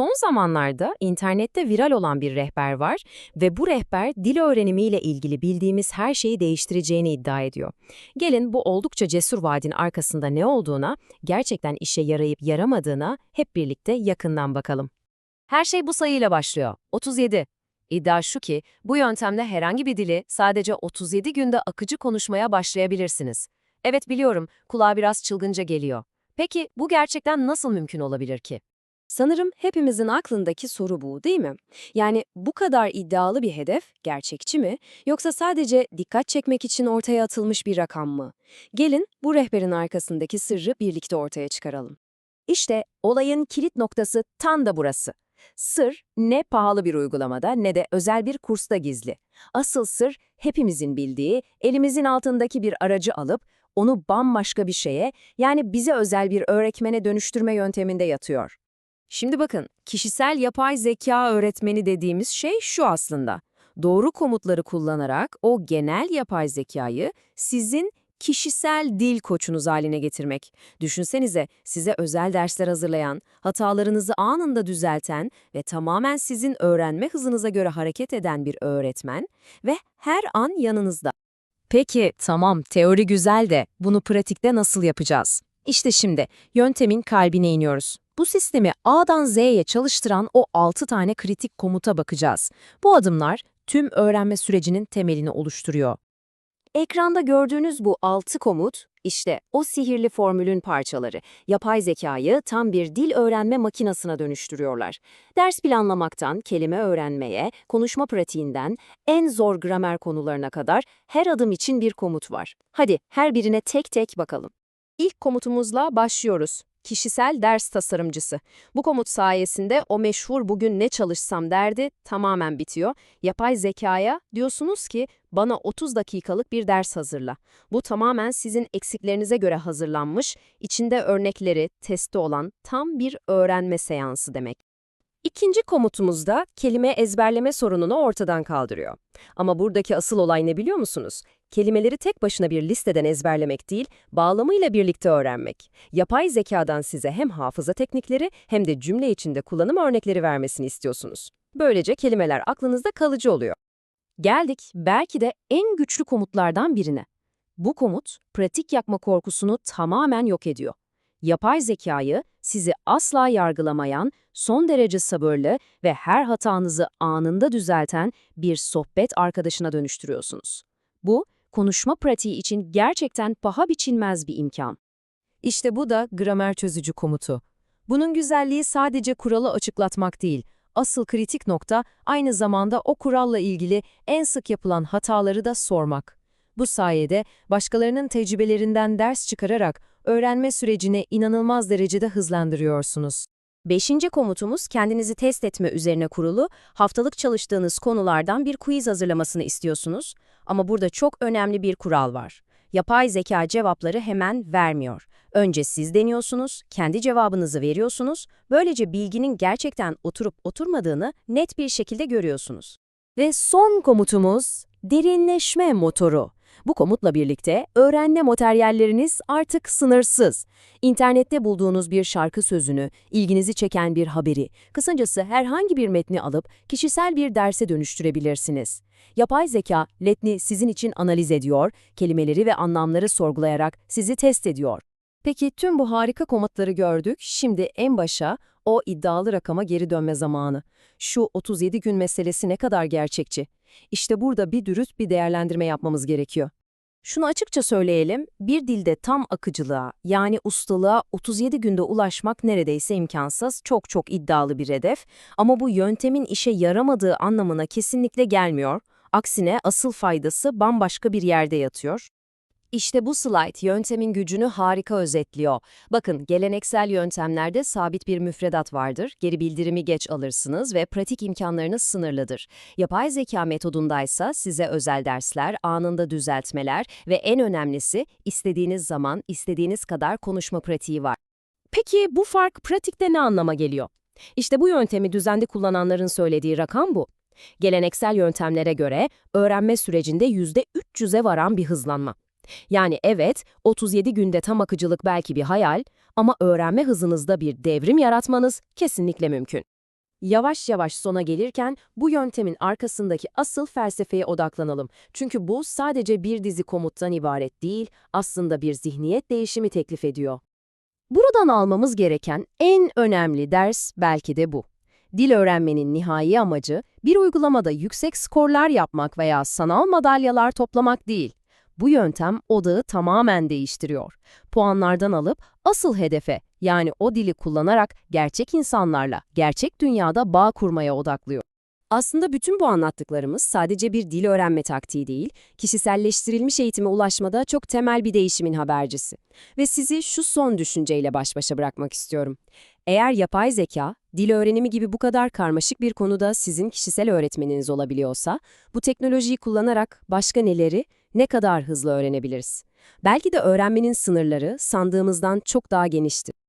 Son zamanlarda internette viral olan bir rehber var ve bu rehber dil öğrenimiyle ilgili bildiğimiz her şeyi değiştireceğini iddia ediyor. Gelin bu oldukça cesur vaadin arkasında ne olduğuna, gerçekten işe yarayıp yaramadığına hep birlikte yakından bakalım. Her şey bu sayıyla başlıyor. 37. İddia şu ki, bu yöntemle herhangi bir dili sadece 37 günde akıcı konuşmaya başlayabilirsiniz. Evet biliyorum, kulağa biraz çılgınca geliyor. Peki bu gerçekten nasıl mümkün olabilir ki? Sanırım hepimizin aklındaki soru bu, değil mi? Yani bu kadar iddialı bir hedef gerçekçi mi yoksa sadece dikkat çekmek için ortaya atılmış bir rakam mı? Gelin bu rehberin arkasındaki sırrı birlikte ortaya çıkaralım. İşte olayın kilit noktası tam da burası. Sır ne pahalı bir uygulamada ne de özel bir kursta gizli. Asıl sır hepimizin bildiği, elimizin altındaki bir aracı alıp onu bambaşka bir şeye, yani bize özel bir öğretmene dönüştürme yönteminde yatıyor. Şimdi bakın, kişisel yapay zeka öğretmeni dediğimiz şey şu aslında. Doğru komutları kullanarak o genel yapay zekayı sizin kişisel dil koçunuz haline getirmek. Düşünsenize size özel dersler hazırlayan, hatalarınızı anında düzelten ve tamamen sizin öğrenme hızınıza göre hareket eden bir öğretmen ve her an yanınızda. Peki tamam teori güzel de bunu pratikte nasıl yapacağız? İşte şimdi yöntemin kalbine iniyoruz. Bu sistemi A'dan Z'ye çalıştıran o 6 tane kritik komuta bakacağız. Bu adımlar tüm öğrenme sürecinin temelini oluşturuyor. Ekranda gördüğünüz bu 6 komut, işte o sihirli formülün parçaları. Yapay zekayı tam bir dil öğrenme makinasına dönüştürüyorlar. Ders planlamaktan kelime öğrenmeye, konuşma pratiğinden en zor gramer konularına kadar her adım için bir komut var. Hadi her birine tek tek bakalım. İlk komutumuzla başlıyoruz. Kişisel ders tasarımcısı. Bu komut sayesinde o meşhur bugün ne çalışsam derdi tamamen bitiyor. Yapay zekaya diyorsunuz ki bana 30 dakikalık bir ders hazırla. Bu tamamen sizin eksiklerinize göre hazırlanmış, içinde örnekleri, testi olan tam bir öğrenme seansı demek. İkinci komutumuzda kelime ezberleme sorununu ortadan kaldırıyor. Ama buradaki asıl olay ne biliyor musunuz? Kelimeleri tek başına bir listeden ezberlemek değil, bağlamıyla birlikte öğrenmek. Yapay zekadan size hem hafıza teknikleri hem de cümle içinde kullanım örnekleri vermesini istiyorsunuz. Böylece kelimeler aklınızda kalıcı oluyor. Geldik belki de en güçlü komutlardan birine. Bu komut, pratik yapma korkusunu tamamen yok ediyor. Yapay zekayı sizi asla yargılamayan, son derece sabırlı ve her hatanızı anında düzelten bir sohbet arkadaşına dönüştürüyorsunuz. Bu, konuşma pratiği için gerçekten paha biçilmez bir imkan. İşte bu da gramer çözücü komutu. Bunun güzelliği sadece kuralı açıklatmak değil, asıl kritik nokta aynı zamanda o kuralla ilgili en sık yapılan hataları da sormak. Bu sayede başkalarının tecrübelerinden ders çıkararak öğrenme sürecini inanılmaz derecede hızlandırıyorsunuz. Beşinci komutumuz kendinizi test etme üzerine kurulu, haftalık çalıştığınız konulardan bir quiz hazırlamasını istiyorsunuz. Ama burada çok önemli bir kural var. Yapay zeka cevapları hemen vermiyor. Önce siz deniyorsunuz, kendi cevabınızı veriyorsunuz, böylece bilginin gerçekten oturup oturmadığını net bir şekilde görüyorsunuz. Ve son komutumuz derinleşme motoru. Bu komutla birlikte öğrenme materyalleriniz artık sınırsız. İnternette bulduğunuz bir şarkı sözünü, ilginizi çeken bir haberi, kısacası herhangi bir metni alıp kişisel bir derse dönüştürebilirsiniz. Yapay zeka, metni sizin için analiz ediyor, kelimeleri ve anlamları sorgulayarak sizi test ediyor. Peki tüm bu harika komutları gördük, şimdi en başa o iddialı rakama geri dönme zamanı. Şu 37 gün meselesi ne kadar gerçekçi? İşte burada bir dürüst bir değerlendirme yapmamız gerekiyor. Şunu açıkça söyleyelim, bir dilde tam akıcılığa yani ustalığa 37 günde ulaşmak neredeyse imkansız, çok çok iddialı bir hedef. Ama bu yöntemin işe yaramadığı anlamına kesinlikle gelmiyor. Aksine asıl faydası bambaşka bir yerde yatıyor. İşte bu slide yöntemin gücünü harika özetliyor. Bakın geleneksel yöntemlerde sabit bir müfredat vardır, geri bildirimi geç alırsınız ve pratik imkanlarınız sınırlıdır. Yapay zeka metodundaysa size özel dersler, anında düzeltmeler ve en önemlisi istediğiniz zaman istediğiniz kadar konuşma pratiği var. Peki bu fark pratikte ne anlama geliyor? İşte bu yöntemi düzenli kullananların söylediği rakam bu. Geleneksel yöntemlere göre öğrenme sürecinde %300'e varan bir hızlanma. Yani evet, 37 günde tam akıcılık belki bir hayal ama öğrenme hızınızda bir devrim yaratmanız kesinlikle mümkün. yavaş yavaş sona gelirken bu yöntemin arkasındaki asıl felsefeye odaklanalım. Çünkü bu sadece bir dizi komuttan ibaret değil, aslında bir zihniyet değişimi teklif ediyor. Buradan almamız gereken en önemli ders belki de bu. Dil öğrenmenin nihai amacı bir uygulamada yüksek skorlar yapmak veya sanal madalyalar toplamak değil. Bu yöntem odağı tamamen değiştiriyor. Puanlardan alıp asıl hedefe yani o dili kullanarak gerçek insanlarla, gerçek dünyada bağ kurmaya odaklıyor. Aslında bütün bu anlattıklarımız sadece bir dil öğrenme taktiği değil, kişiselleştirilmiş eğitime ulaşmada çok temel bir değişimin habercisi. Ve sizi şu son düşünceyle baş başa bırakmak istiyorum. Eğer yapay zeka, dil öğrenimi gibi bu kadar karmaşık bir konuda sizin kişisel öğretmeniniz olabiliyorsa, bu teknolojiyi kullanarak başka neleri, ne kadar hızlı öğrenebiliriz? Belki de öğrenmenin sınırları sandığımızdan çok daha geniştir.